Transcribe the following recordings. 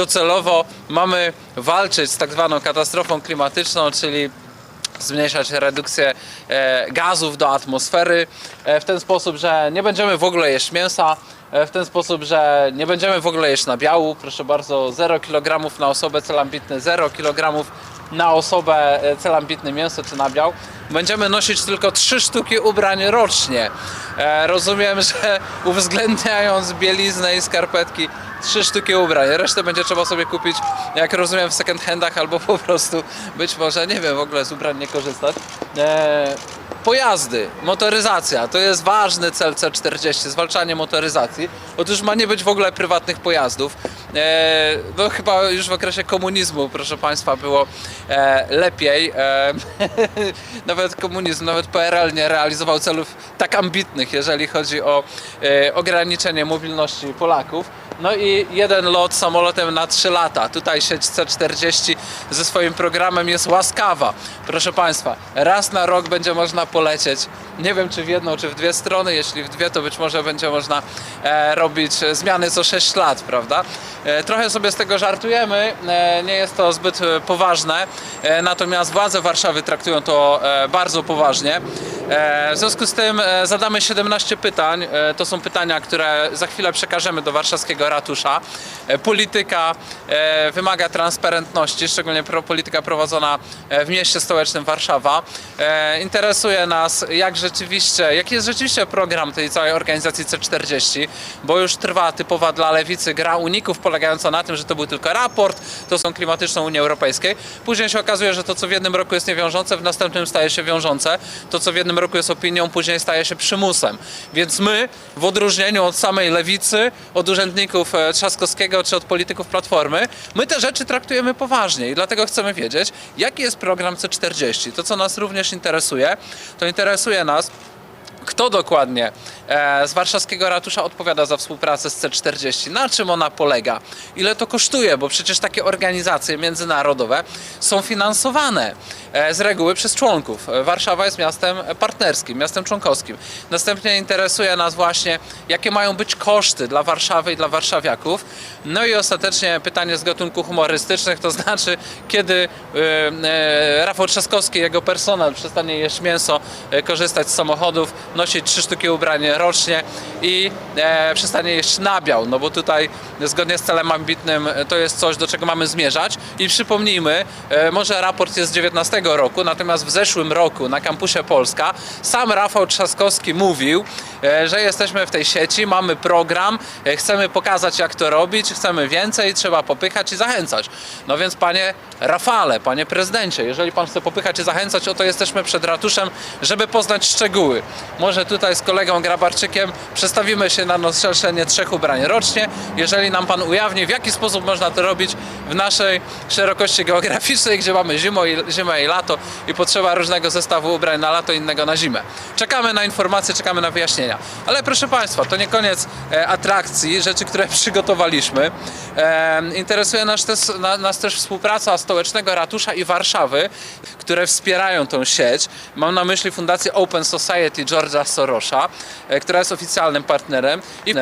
Docelowo mamy walczyć z tak zwaną katastrofą klimatyczną, czyli zmniejszać redukcję e, gazów do atmosfery e, w ten sposób, że nie będziemy w ogóle jeść mięsa, e, w ten sposób, że nie będziemy w ogóle jeść nabiału. Proszę bardzo, 0 kg na osobę cel ambitny, 0 kg na osobę e, cel ambitny mięso czy nabiał. Będziemy nosić tylko 3 sztuki ubrań rocznie. E, rozumiem, że uwzględniając bieliznę i skarpetki, 3 sztuki ubrań. Resztę będzie trzeba sobie kupić, jak rozumiem, w second handach albo po prostu być może, nie wiem, w ogóle z ubrań nie korzystać. E, pojazdy, motoryzacja, to jest ważny cel C40, zwalczanie motoryzacji. Otóż ma nie być w ogóle prywatnych pojazdów. E, no chyba już w okresie komunizmu, proszę Państwa, było e, lepiej. E, nawet komunizm, nawet PRL nie realizował celów tak ambitnych, jeżeli chodzi o ograniczenie mobilności Polaków. No i jeden lot samolotem na 3 lata. Tutaj sieć C40 ze swoim programem jest łaskawa. Proszę Państwa, raz na rok będzie można polecieć. Nie wiem czy w jedną, czy w dwie strony. Jeśli w dwie, to być może będzie można e, robić zmiany co 6 lat, prawda? E, trochę sobie z tego żartujemy. E, nie jest to zbyt poważne. E, natomiast władze Warszawy traktują to e, bardzo poważnie. E, w związku z tym e, zadamy 17 pytań. E, to są pytania, które za chwilę przekażemy do warszawskiego ratusza. E, polityka e, wymaga transparentności, szczególnie polityka prowadzona e, w mieście stołecznym Warszawa. Interesuje nas, jak rzeczywiście, jaki jest rzeczywiście program tej całej organizacji C40, bo już trwa typowa dla lewicy gra uników polegająca na tym, że to był tylko raport, to są klimatyczną Unii Europejskiej. Później się okazuje, że to, co w jednym roku jest niewiążące, w następnym staje się wiążące. To, co w jednym roku jest opinią, później staje się przymusem. Więc my, w odróżnieniu od samej lewicy, od urzędników e, Trzaskowskiego czy od polityków Platformy, my te rzeczy traktujemy poważnie i dlatego chcemy wiedzieć, jaki jest program C40. To, co nas również interesuje, to interesuje nas, kto dokładnie e, z warszawskiego ratusza odpowiada za współpracę z C40? Na czym ona polega? Ile to kosztuje? Bo przecież takie organizacje międzynarodowe są finansowane e, z reguły przez członków. Warszawa jest miastem partnerskim, miastem członkowskim. Następnie interesuje nas właśnie, jakie mają być koszty dla Warszawy i dla warszawiaków. No i ostatecznie pytanie z gatunku humorystycznych, to znaczy, kiedy e, Rafał Trzaskowski jego personel przestanie jeść mięso, korzystać z samochodów, nosić trzy sztuki ubrań rocznie i e, przestanie jeść nabiał, no bo tutaj zgodnie z celem ambitnym e, to jest coś, do czego mamy zmierzać i przypomnijmy, e, może raport jest z 19 roku, natomiast w zeszłym roku na kampusie Polska sam Rafał Trzaskowski mówił, e, że jesteśmy w tej sieci, mamy program, e, chcemy pokazać jak to robić, chcemy więcej, trzeba popychać i zachęcać. No więc panie Rafale, panie prezydencie, jeżeli pan chce popychać i zachęcać, oto jesteśmy przed ratuszem, żeby poznać szczegóły. Może tutaj z kolegą Grabarczykiem przestawimy się na noszenie trzech ubrań rocznie. Jeżeli nam pan ujawni, w jaki sposób można to robić w naszej szerokości geograficznej, gdzie mamy zimę i, zimę i lato i potrzeba różnego zestawu ubrań na lato, innego na zimę. Czekamy na informacje, czekamy na wyjaśnienia. Ale proszę Państwa, to nie koniec e, atrakcji, rzeczy, które przygotowaliśmy. E, interesuje nas też, na, nas też współpraca Stołecznego Ratusza i Warszawy, które wspierają tą sieć. Mam na myśli Fundację Open Society George'a Sorosza, e, która jest oficjalnym partnerem i,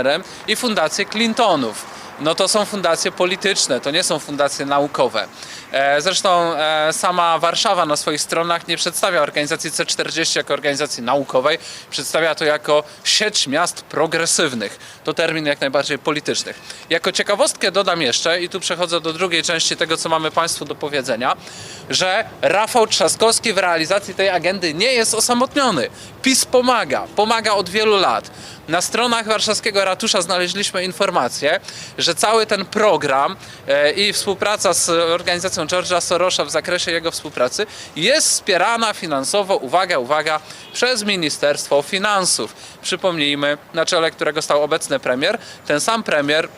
i Fundację Clintonów. No to są fundacje polityczne, to nie są fundacje naukowe. E, Zresztą e, sama Warszawa na swoich stronach nie przedstawia organizacji C40 jako organizacji naukowej, przedstawia to jako sieć miast progresywnych. To termin jak najbardziej politycznych. Jako ciekawostkę dodam jeszcze, i tu przechodzę do drugiej części tego, co mamy Państwu do powiedzenia, że Rafał Trzaskowski w realizacji tej agendy nie jest osamotniony. PiS pomaga, pomaga od wielu lat. Na stronach warszawskiego ratusza znaleźliśmy informację, że cały ten program e, i współpraca z organizacją George'a Sorosza w zakresie jego współpracy jest wspierana finansowo, uwaga, uwaga, przez Ministerstwo Finansów. Przypomnijmy, na czele którego stał obecny premier. Ten sam premier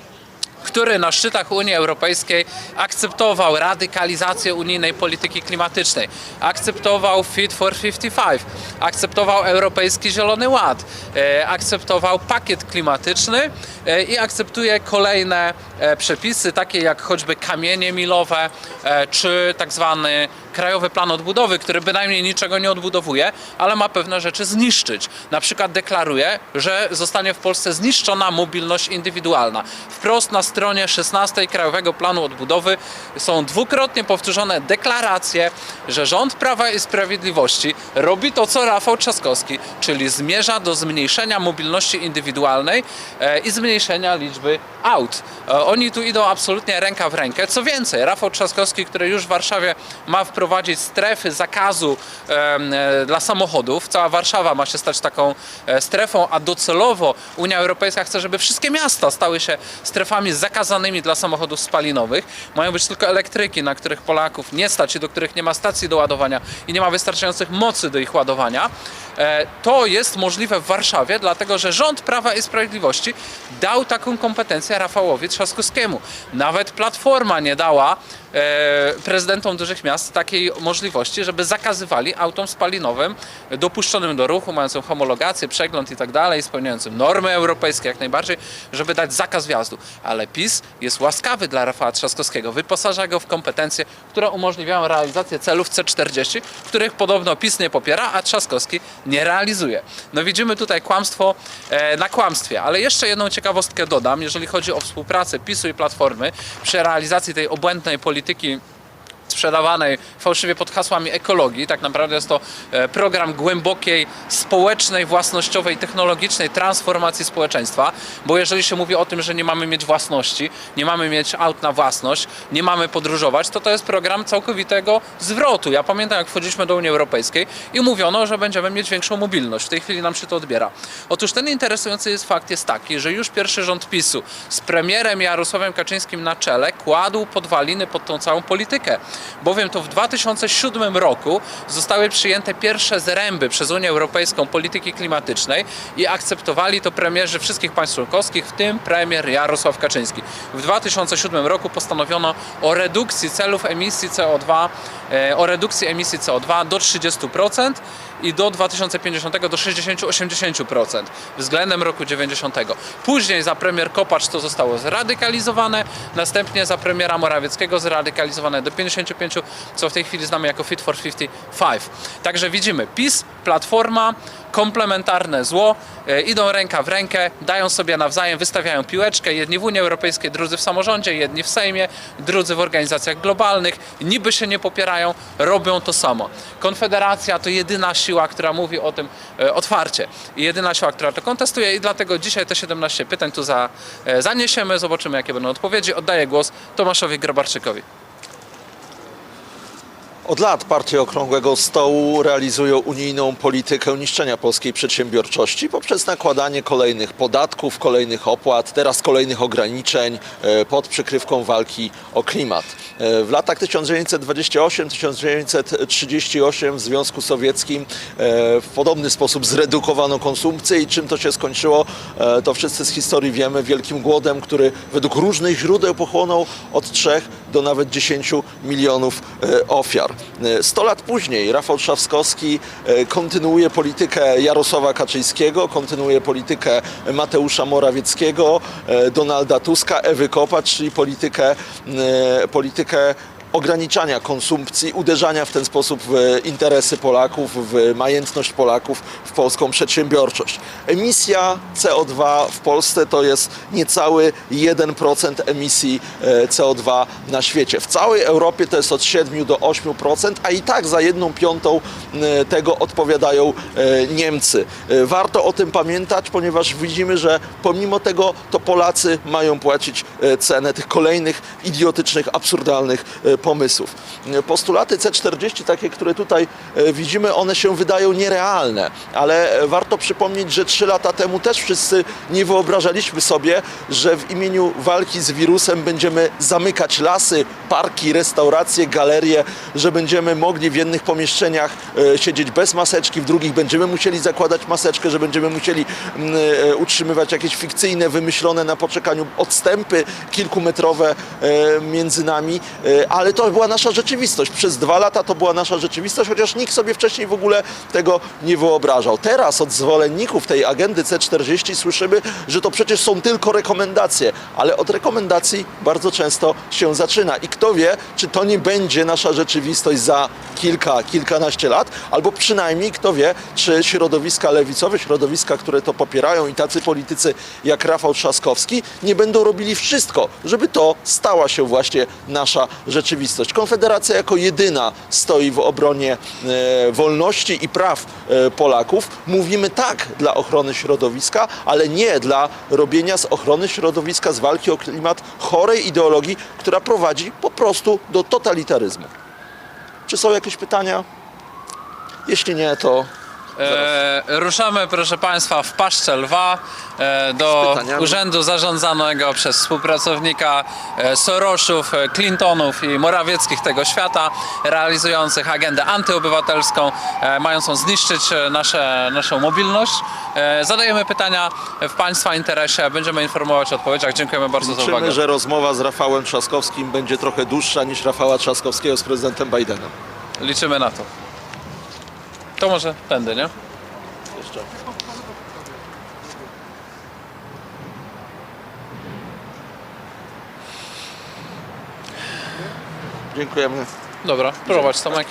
który na szczytach Unii Europejskiej akceptował radykalizację unijnej polityki klimatycznej, akceptował Fit for 55, akceptował Europejski Zielony Ład, e, akceptował pakiet klimatyczny e, i akceptuje kolejne e, przepisy, takie jak choćby kamienie milowe, czy tak zwany krajowy plan odbudowy, który bynajmniej niczego nie odbudowuje, ale ma pewne rzeczy zniszczyć. Na przykład deklaruje, że zostanie w Polsce zniszczona mobilność indywidualna. Wprost na stronie 16 Krajowego Planu Odbudowy są dwukrotnie powtórzone deklaracje, że rząd Prawa i Sprawiedliwości robi to, co Rafał Trzaskowski, czyli zmierza do zmniejszenia mobilności indywidualnej e, i zmniejszenia liczby aut. E, Oni tu idą absolutnie ręka w rękę. Co więcej, Rafał Trzaskowski, który już w Warszawie ma wprowadzić strefy zakazu e, dla samochodów, cała Warszawa ma się stać taką e, strefą, a docelowo Unia Europejska chce, żeby wszystkie miasta stały się strefami zakazanymi dla samochodów spalinowych. Mają być tylko elektryki, na których Polaków nie stać i do których nie ma stacji do ładowania i nie ma wystarczających mocy do ich ładowania. E, To jest możliwe w Warszawie, dlatego że rząd Prawa i Sprawiedliwości dał taką kompetencję Rafałowi Trzaskowskiemu. Nawet Platforma nie dała prezydentom dużych miast takiej możliwości, żeby zakazywali autom spalinowym dopuszczonym do ruchu, mającym homologację, przegląd i tak dalej, spełniającym normy europejskie jak najbardziej, żeby dać zakaz wjazdu. Ale PiS jest łaskawy dla Rafała Trzaskowskiego, wyposaża go w kompetencje, które umożliwiają realizację celów C40, których podobno PiS nie popiera, a Trzaskowski nie realizuje. No widzimy tutaj kłamstwo e, na kłamstwie, ale jeszcze jedną ciekawostkę dodam, jeżeli chodzi o współpracę PiSu i Platformy przy realizacji tej obłędnej polityki sprzedawanej fałszywie pod hasłami ekologii. Tak naprawdę jest to e, program głębokiej społecznej, własnościowej, technologicznej transformacji społeczeństwa, bo jeżeli się mówi o tym, że nie mamy mieć własności, nie mamy mieć aut na własność, nie mamy podróżować, to to jest program całkowitego zwrotu. Ja pamiętam, jak wchodziliśmy do Unii Europejskiej i mówiono, że będziemy mieć większą mobilność. W tej chwili nam się to odbiera. Otóż ten interesujący jest fakt jest taki, że już pierwszy rząd PiSu z premierem Jarosławem Kaczyńskim na czele kładł podwaliny pod tą całą politykę. Bowiem to w 2007 roku zostały przyjęte pierwsze zręby przez Unię Europejską polityki klimatycznej i akceptowali to premierzy wszystkich państw członkowskich, w tym premier Jarosław Kaczyński. W 2007 roku postanowiono o redukcji celów emisji CO2, e, o redukcji emisji CO2 do 30% i do 2050 do 60-80% względem roku 90. Później za premier Kopacz to zostało zradykalizowane, następnie za premiera Morawieckiego zradykalizowane do 55, co w tej chwili znamy jako Fit for 55. Także widzimy PiS, Platforma, komplementarne zło, e, idą ręka w rękę, dają sobie nawzajem, wystawiają piłeczkę, jedni w Unii Europejskiej, drudzy w samorządzie, jedni w Sejmie, drudzy w organizacjach globalnych, niby się nie popierają, robią to samo. Konfederacja to jedyna siła, która mówi o tym e, otwarcie i jedyna siła, która to kontestuje i dlatego dzisiaj te 17 pytań tu za, e, zaniesiemy, zobaczymy jakie będą odpowiedzi. Oddaję głos Tomaszowi Grabarczykowi. Od lat partie Okrągłego Stołu realizują unijną politykę niszczenia polskiej przedsiębiorczości poprzez nakładanie kolejnych podatków, kolejnych opłat, teraz kolejnych ograniczeń e, pod przykrywką walki o klimat. E, W latach 1938-1938 w Związku Sowieckim e, w podobny sposób zredukowano konsumpcję i czym to się skończyło, to wszyscy z historii wiemy, wielkim głodem, który według różnych źródeł pochłonął od 3 do nawet 10 milionów e, ofiar. E, 100 lat później Rafał Trzaskowski e, kontynuuje politykę Jarosława Kaczyńskiego, kontynuuje politykę Mateusza Morawieckiego, e, Donalda Tuska, Ewy Kopacz, czyli politykę, e, politykę ograniczania konsumpcji, uderzania w ten sposób w interesy Polaków, w majętność Polaków, w polską przedsiębiorczość. Emisja CO2 w Polsce to jest niecały 1% emisji e, CO2 na świecie. W całej Europie to jest od 7 do 8%, a i tak za jedną piątą e, tego odpowiadają e, Niemcy. Warto o tym pamiętać, ponieważ widzimy, że pomimo tego to Polacy mają płacić cenę tych kolejnych idiotycznych, absurdalnych pomysłów. Postulaty C40, takie, które tutaj e, widzimy, one się wydają nierealne, ale e, warto przypomnieć, że trzy lata temu też wszyscy nie wyobrażaliśmy sobie, że w imieniu walki z wirusem będziemy zamykać lasy, parki, restauracje, galerie, że będziemy mogli w jednych pomieszczeniach e, siedzieć bez maseczki, w drugich będziemy musieli zakładać maseczkę, że będziemy musieli mm, utrzymywać jakieś fikcyjne, wymyślone na poczekaniu odstępy kilkumetrowe między nami, ale ale to była nasza rzeczywistość. Przez dwa lata to była nasza rzeczywistość, chociaż nikt sobie wcześniej w ogóle tego nie wyobrażał. Teraz od zwolenników tej agendy C40 słyszymy, że to przecież są tylko rekomendacje, ale od rekomendacji bardzo często się zaczyna. I kto wie, czy to nie będzie nasza rzeczywistość za kilka, kilkanaście lat, albo przynajmniej kto wie, czy środowiska lewicowe, środowiska, które to popierają i tacy politycy jak Rafał Trzaskowski nie będą robili wszystko, żeby to stała się właśnie nasza rzeczywistość. Konfederacja jako jedyna stoi w obronie e, wolności i praw e, Polaków. Mówimy tak dla ochrony środowiska, ale nie dla robienia z ochrony środowiska, z walki o klimat chorej ideologii, która prowadzi po prostu do totalitaryzmu. Czy są jakieś pytania? Jeśli nie, to E, ruszamy, proszę Państwa, w paszczę lwa e, do urzędu zarządzanego przez współpracownika e, Sorosów, e, Clintonów i Morawieckich tego świata, realizujących agendę antyobywatelską, e, mającą zniszczyć nasze, naszą mobilność. E, zadajemy pytania w Państwa interesie, będziemy informować o odpowiedziach. Dziękujemy bardzo za uwagę. liczymy, że rozmowa z Rafałem Trzaskowskim będzie trochę dłuższa niż Rafała Trzaskowskiego z prezydentem Bidenem. Liczymy na to. To może tędy, nie? Jeszcze. Dziękujemy. Dobra, prowadź Tomek.